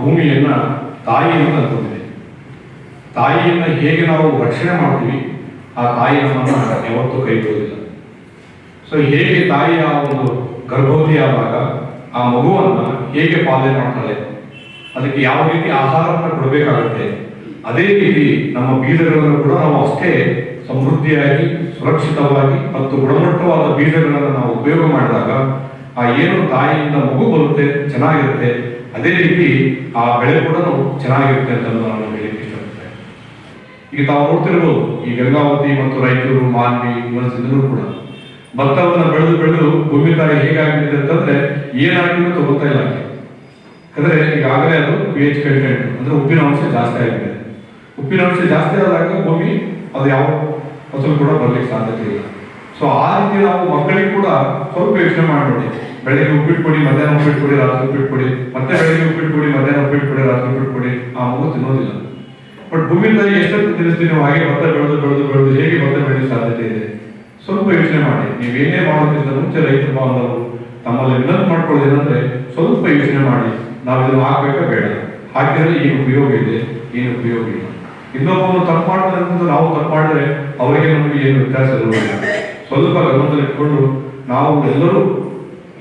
ಭೂಮಿಯನ್ನ ಅಂತ ಅನ್ಕೊಂಡಿದೆ. ತಾಯಿಯನ್ನು ಹೇಗೆ ನಾವು ರಕ್ಷಣೆ ಮಾಡ್ತೀವಿ, ಆ ತಾಯಿ ನಮ್ಮನ್ನ ಯಾವತ್ತೂ ಕೈ ಬಿಡುವುದಿಲ್ಲ ಸೊ ಹೇಗೆ ತಾಯಿಯ ಒಂದು ಗರ್ಭವತಿ ಆದಾಗ ಆ ಮಗುವನ್ನ ಹೇಗೆ ಪಾಲನೆ ಮಾಡ್ತಾಳೆ, ಅದಕ್ಕೆ ಯಾವ ರೀತಿ ಆಹಾರವನ್ನು ಕೊಡಬೇಕಾಗುತ್ತೆ, ಅದೇ ರೀತಿ ನಮ್ಮ ಬೀಜಗಳನ್ನು ಕೂಡ ನಾವು ಅಷ್ಟೇ ಸಮೃದ್ಧಿಯಾಗಿ, ಸುರಕ್ಷಿತವಾಗಿ ಮತ್ತು ಗುಣಮಟ್ಟವಾದ ಬೀಜಗಳನ್ನು ನಾವು ಉಪಯೋಗ ಮಾಡಿದಾಗ ಆ ಏನು ತಾಯಿಯಿಂದ ಮಗು ಬರುತ್ತೆ, ಚೆನ್ನಾಗಿರುತ್ತೆ ಅದೇ ರೀತಿ ಆ ಬೆಳೆ ಕೂಡ ಚೆನ್ನಾಗಿರುತ್ತೆ ಅಂತ ನಾನು ಹೇಳಿಕ್ಕೆ ಇಷ್ಟಪಡ್ತೇನೆ. ಈಗ ತಾವು ನೋಡ್ತಿರ್ಬೋದು, ಈ ಗಂಗಾವತಿ ಮತ್ತು ರಾಯಚೂರು, ಮಾನ್ವಿ ಜನರು ಕೂಡ ಭತ್ತವನ್ನು ಬೆಳೆದು ಬೆಳೆದು ಭೂಮಿ ತಾಯಿ ಹೇಗಾಗಿದೆ ಅಂತಂದ್ರೆ ಏನಾಗಿದೆ ಅಂತ ಗೊತ್ತಾ ಇಲ್ಲ ಅವ್ರಿಗೆ. ಯಾಕಂದ್ರೆ ಈಗಾಗಲೇ ಅದು ಪಿ ಎಚ್ ಕಂಟೆಂಟ್ ಅಂದ್ರೆ ಉಪ್ಪಿನ ಅಂಶ ಜಾಸ್ತಿ ಆಗಿದೆ. ಉಪ್ಪಿನ ಅಂಶ ಜಾಸ್ತಿ ಆದಾಗ ಭೂಮಿ ಅದು ಯಾವ ಫಸಲು ಕೂಡ ಬರ್ಲಿಕ್ಕೆ ಸಾಧ್ಯತೆ ಇಲ್ಲ. ಸೊ ಆ ರೀತಿ ನಾವು ಮಕ್ಕಳಿಗೆ ಕೂಡ ಸ್ವಲ್ಪ ಯೋಚನೆ ಮಾಡಿ ಬೆಳಗ್ಗೆ ಉಪ್ಪಿಟ್ಟು ಕೊಡಿ ಮಧ್ಯಾಹ್ನ ಉಪ್ಪಿಟ್ಟು ಕೊಡಿ ರಾತ್ರಿ ಉಪ್ಪಿಟ್ಟು ಕೊಡಿ ಮತ್ತೆ ಬೆಳಿಗ್ಗೆ ಉಪ್ಪಿಟ್ಟು ಕೊಡಿ ಮಧ್ಯಾಹ್ನ ಉಪ್ಪಿಟ್ಟು ಕೊಡಿ ರಾತ್ರಿ ಉಪ್ಪಿಟ್ಟು ಕೊಡಿ ಆ ಮಗು ತಿನ್ನೋದಿಲ್ಲ. ಬಟ್ ಭೂಮಿ ತಾಯಿ ಎಷ್ಟೊತ್ತು ತಿನ್ನಿಸ್ತೀವಿ ನೀವು ಹಾಗೆ ಭತ್ತ ಬೆಳೆದು ಬೆಳೆದು ಬೆಳೆದು ಹೇಗೆ ಭತ್ತ ಬೆಳೆಯೋ ಸಾಧ್ಯತೆ ಇದೆ? ಸ್ವಲ್ಪ ಯೋಚನೆ ಮಾಡಿ. ನೀವೇನೇ ಮಾಡೋದ್ರಿಂದ ಮುಂಚೆ ರೈತ ಬಾಂಧವರು ತಮ್ಮಲ್ಲಿ ವಿನಂತಿ ಮಾಡ್ಕೊಳ್ಳೋದೇನಂದ್ರೆ ಸ್ವಲ್ಪ ಯೋಚನೆ ಮಾಡಿ. ನಾವು ಇದನ್ನು ಹಾಕ್ಬೇಕಾ ಬೇಡ. ಹಾಕಿದ್ರೆ ಏನು ಉಪಯೋಗ ಇದೆ, ಏನು ಉಪಯೋಗ ಇಲ್ಲ. ಇನ್ನೊಬ್ಬನು ತಪ್ಪು ನಾವು ತಪ್ಪು ಮಾಡಿದ್ರೆ ಅವರಿಗೆ ನಮಗೆ ಏನು ವ್ಯತ್ಯಾಸ ಇರುವುದಿಲ್ಲ ಸ್ವಲ್ಪ ಗಮನದಲ್ಲಿಟ್ಕೊಂಡು ನಾವು ಎಲ್ಲರೂ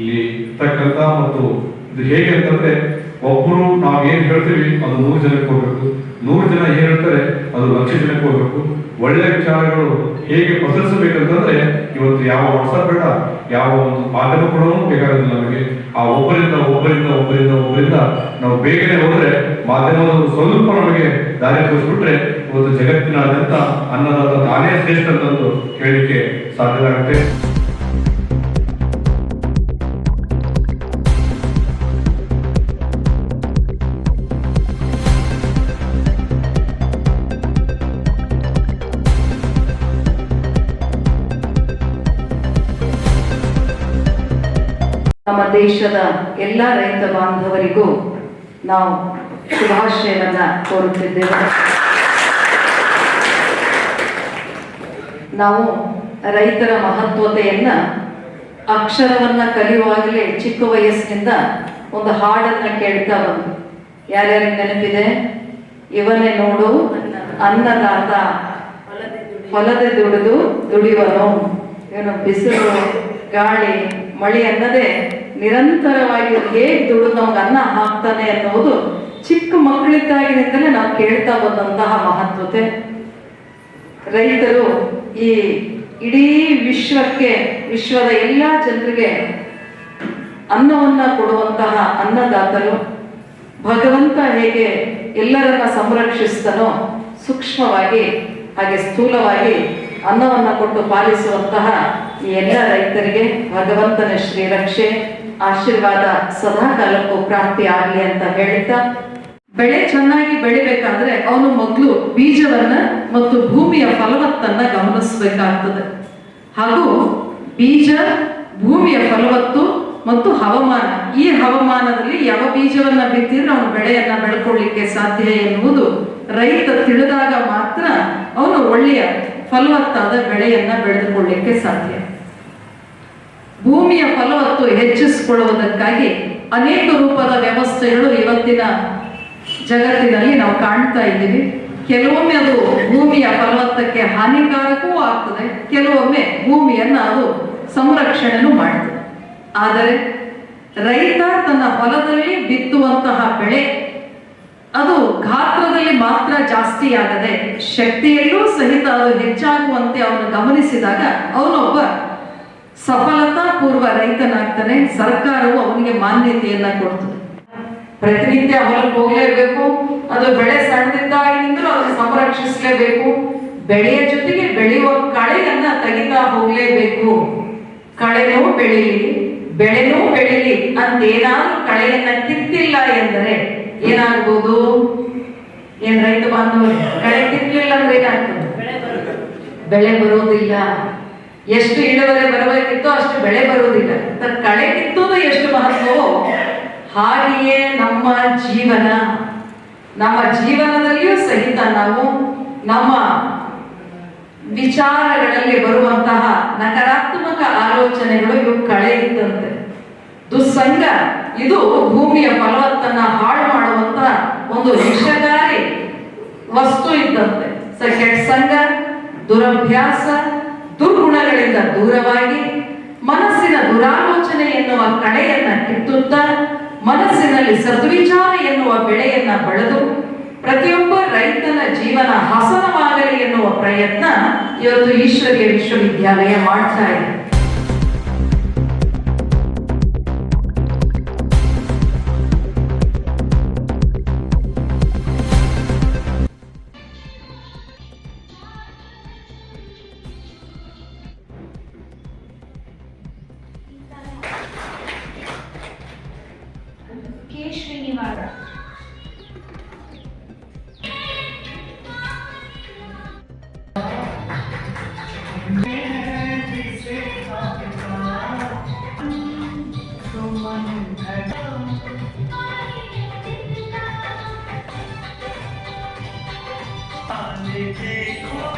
ಇಲ್ಲಿ ಇರ್ತಕ್ಕಂಥ ಮತ್ತು ಇದು ಹೇಗೆ ಅಂತಂದ್ರೆ ಒಬ್ಬರು ನಾವು ಏನ್ ಹೇಳ್ತೀವಿ, ಅದು ನೂರು ಜನಕ್ಕೆ ಹೋಗ್ಬೇಕು. ನೂರು ಜನ ಏನ್ ಹೇಳ್ತಾರೆ, ಅದು ಲಕ್ಷ ಜನಕ್ಕೆ ಹೋಗ್ಬೇಕು. ಒಳ್ಳೆ ವಿಚಾರಗಳು ಹೇಗೆ ಪಸರಿಸಬೇಕಂತಂದ್ರೆ, ಇವತ್ತು ಯಾವ ವಾಟ್ಸಪ್ ಬೇಡ, ಯಾವ ಒಂದು ಮಾಧ್ಯಮ ಕೂಡ ಬೇಕಾಗೋದಿಲ್ಲ ನಮಗೆ. ಆ ಒಬ್ಬರಿಂದ ಒಬ್ಬರಿಂದ ಒಬ್ಬರಿಂದ ಒಬ್ಬರಿಂದ ನಾವು ಬೇಗನೆ ಹೋದ್ರೆ ಮಾಧ್ಯಮದ ಸ್ವಲ್ಪ ನಮಗೆ ದಾರಿ ತೋರಿಸ್ಬಿಟ್ರೆ, ಇವತ್ತು ಜಗತ್ತಿನಾದ್ಯಂತ ಅನ್ನದಾತ ತಾನೇ ಶ್ರೇಷ್ಠ ಅಂತಂದು ಹೇಳಲಿಕ್ಕೆ ಸಾಧ್ಯವಾಗುತ್ತೆ ನಮ್ಮ ದೇಶದ ಎಲ್ಲ ರೈತ ಬಾಂಧವರಿಗೂ ನಾವು ಶುಭಾಶಯವನ್ನ ಕೋರುತ್ತಿದ್ದೇವೆ. ನಾವು ರೈತರ ಮಹತ್ವತೆಯನ್ನ, ಅಕ್ಷರವನ್ನ ಕಲಿಯುವಾಗಲೇ ಚಿಕ್ಕ ವಯಸ್ಸಿನಿಂದ ಒಂದು ಹಾಡನ್ನ ಕೇಳ್ತಾ ಬಂದು ಯಾರ್ಯಾರಿಗೆ ನೆನಪಿದೆ? ಇವನೇ ನೋಡು ಅನ್ನದಾತ ಹೊಲದೆ ದುಡಿದು, ದುಡಿಯುವನು. ಏನು ಬಿಸಿಲು, ಗಾಳಿ ಮಳೆ ಅನ್ನದೇ ನಿರಂತರವಾಗಿ ಹೇಗೆ ದುಡಿದು ನಮ್ಗೆ ಅನ್ನ ಹಾಕ್ತಾನೆ ಅನ್ನೋದು ಚಿಕ್ಕ ಮಕ್ಕಳಿದ್ದಾಗಿನಿಂದಲೇ ನಾವು ಕೇಳ್ತಾ ಬಂದಂತಹ ಮಹತ್ವತೆ. ರೈತರು ಈ ಇಡೀ ವಿಶ್ವಕ್ಕೆ, ವಿಶ್ವದ ಎಲ್ಲ ಜನರಿಗೆ ಅನ್ನವನ್ನ ಕೊಡುವಂತಹ ಅನ್ನದಾತರು ಭಗವಂತ ಹೇಗೆ ಎಲ್ಲರನ್ನ ಸಂರಕ್ಷಿಸ್ತಾನೋ ಸೂಕ್ಷ್ಮವಾಗಿ ಹಾಗೆ ಸ್ಥೂಲವಾಗಿ ಅನ್ನವನ್ನ ಕೊಟ್ಟು ಪಾಲಿಸುವಂತಹ ಈ ಎಲ್ಲ ರೈತರಿಗೆ ಭಗವಂತನ ಶ್ರೀರಕ್ಷೆ ಆಶೀರ್ವಾದ ಸದಾ ಕಾಲಕ್ಕೂ ಪ್ರಾಪ್ತಿ ಆಗಲಿ ಅಂತ ಹೇಳ್ತಾ ಬೆಳೆ ಚೆನ್ನಾಗಿ ಬೆಳಿಬೇಕಾದ್ರೆ ಅವನು ಮೊದಲು ಬೀಜವನ್ನ ಮತ್ತು ಭೂಮಿಯ ಫಲವತ್ತನ್ನ ಗಮನಿಸಬೇಕಾಗ್ತದೆ. ಹಾಗೂ ಬೀಜ, ಭೂಮಿಯ ಫಲವತ್ತು ಮತ್ತು ಹವಾಮಾನ. ಈ ಹವಾಮಾನದಲ್ಲಿ ಯಾವ ಬೀಜವನ್ನ ಬಿತ್ತಿದ್ರೆ ಅವನು ಬೆಳೆಯನ್ನ ಬೆಳ್ಕೊಳ್ಳಿಕ್ಕೆ ಸಾಧ್ಯ ಎನ್ನುವುದು ರೈತ ತಿಳಿದಾಗ ಮಾತ್ರ ಅವನು ಒಳ್ಳೆಯ ಫಲವತ್ತಾದ ಬೆಳೆಯನ್ನ ಬೆಳೆದುಕೊಳ್ಳಿಕ್ಕೆ ಸಾಧ್ಯ. ಭೂಮಿಯ ಫಲವತ್ತು ಹೆಚ್ಚಿಸಿಕೊಳ್ಳುವುದಕ್ಕಾಗಿ ಅನೇಕ ರೂಪದ ವ್ಯವಸ್ಥೆಗಳು ಇವತ್ತಿನ ಜಗತ್ತಿನಲ್ಲಿ ನಾವು ಕಾಣ್ತಾ ಇದ್ದೀವಿ. ಕೆಲವೊಮ್ಮೆ ಅದು ಭೂಮಿಯ ಫಲವತ್ತಕ್ಕೆ ಹಾನಿಕಾರಕವೂ ಆಗ್ತದೆ, ಕೆಲವೊಮ್ಮೆ ಭೂಮಿಯನ್ನ ಅದು ಸಂರಕ್ಷಣೆನೂ ಮಾಡ್ತದೆ. ಆದರೆ ರೈತ ತನ್ನ ಹೊಲದಲ್ಲಿ ಬಿತ್ತುವಂತಹ ಬೆಳೆ ಅದು ಗಾತ್ರದಲ್ಲಿ ಮಾತ್ರ ಜಾಸ್ತಿ ಆಗದೆ ಶಕ್ತಿಯಲ್ಲೂ ಸಹಿತ ಅದು ಹೆಚ್ಚಾಗುವಂತೆ ಅವನು ಗಮನಿಸಿದಾಗ ಅವನೊಬ್ಬ ಸಫಲತಾ ಪೂರ್ವ ರೈತನಾಗ್ತಾನೆ, ಸರ್ಕಾರವು ಅವನಿಗೆ ಮಾನ್ಯತೆಯನ್ನ ಕೊಡ್ತದೆ. ಪ್ರತಿನಿತ್ಯ ಹೊಲಕ್ಕೆ ಹೋಗ್ಲೇಬೇಕು, ಅದು ಬೆಳೆ ಸಣ್ಣದಿದ್ದಾಗಿನಿಂದಲೂ ಅದನ್ನು ಸಂರಕ್ಷಿಸಲೇಬೇಕು. ಬೆಳೆಯ ಜೊತೆಗೆ ಬೆಳೆಯುವ ಕಳೆಯನ್ನ ತೆಗಿತಾ ಹೋಗ್ಲೇಬೇಕು. ಕಳೆನೂ ಬೆಳೀಲಿ ಬೆಳೆನೂ ಬೆಳೀಲಿ ಅಂತ ಏನಾದ್ರೂ ಕಳೆಯನ್ನ ಕಿತ್ತಿಲ್ಲ ಎಂದರೆ ಏನಾಗ್ಬೋದು? ಏನ್ ರೈತ ಬಾಂಧವರು, ಕಳೆ ಕಿತ್ತಿಲ್ಲ ಅಂದ್ರೆ ಏನಾಗ್ತದೆ? ಬೆಳೆ ಬರೋದಿಲ್ಲ ಎಷ್ಟು ಇಳುವರಿ ಬರಬೇಕಿತ್ತೋ ಅಷ್ಟು ಬೆಳೆ ಬರುವುದಿಲ್ಲ. ಕಳೆ ಕಿತ್ತೋದು ಎಷ್ಟು ಮಹತ್ವವೋ? ಹಾಗೆಯೇ ನಮ್ಮ ಜೀವನ. ನಮ್ಮ ಜೀವನದಲ್ಲಿಯೂ ಸಹಿತ ನಾವು ನಮ್ಮ ವಿಚಾರಗಳಲ್ಲಿ ಬರುವಂತಹ ನಕಾರಾತ್ಮಕ ಆಲೋಚನೆಗಳು ಇವು ಕಳೆ ಇದ್ದಂತೆ. ದುಸ್ಸಂಗ. ಇದು ಭೂಮಿಯ ಫಲವತ್ತನ್ನ ಹಾಳು ಮಾಡುವಂತ ಒಂದು ವಿಷಕಾರಿ ವಸ್ತು ಇದ್ದಂತೆ. ಸ ಸಂಘ, ದುರಭ್ಯಾಸ ದುರ್ಗುಣಗಳಿಂದ ದೂರವಾಗಿ, ಮನಸ್ಸಿನ ದುರಾಲೋಚನೆ ಎನ್ನುವ ಕಡೆಯನ್ನ ಕಿತ್ತುತ್ತಾ, ಮನಸ್ಸಿನಲ್ಲಿ ಸದ್ವಿಚಾರ ಎನ್ನುವ ಬೆಳೆಯನ್ನ ಬೆಳೆದು, ಪ್ರತಿಯೊಬ್ಬ ರೈತನ ಜೀವನ ಹಸನವಾಗಲಿ ಎನ್ನುವ ಪ್ರಯತ್ನ ಇವತ್ತು ಈಶ್ವರಿಯ ವಿಶ್ವವಿದ್ಯಾಲಯ ಮಾಡ್ತಾ ಇದೆ.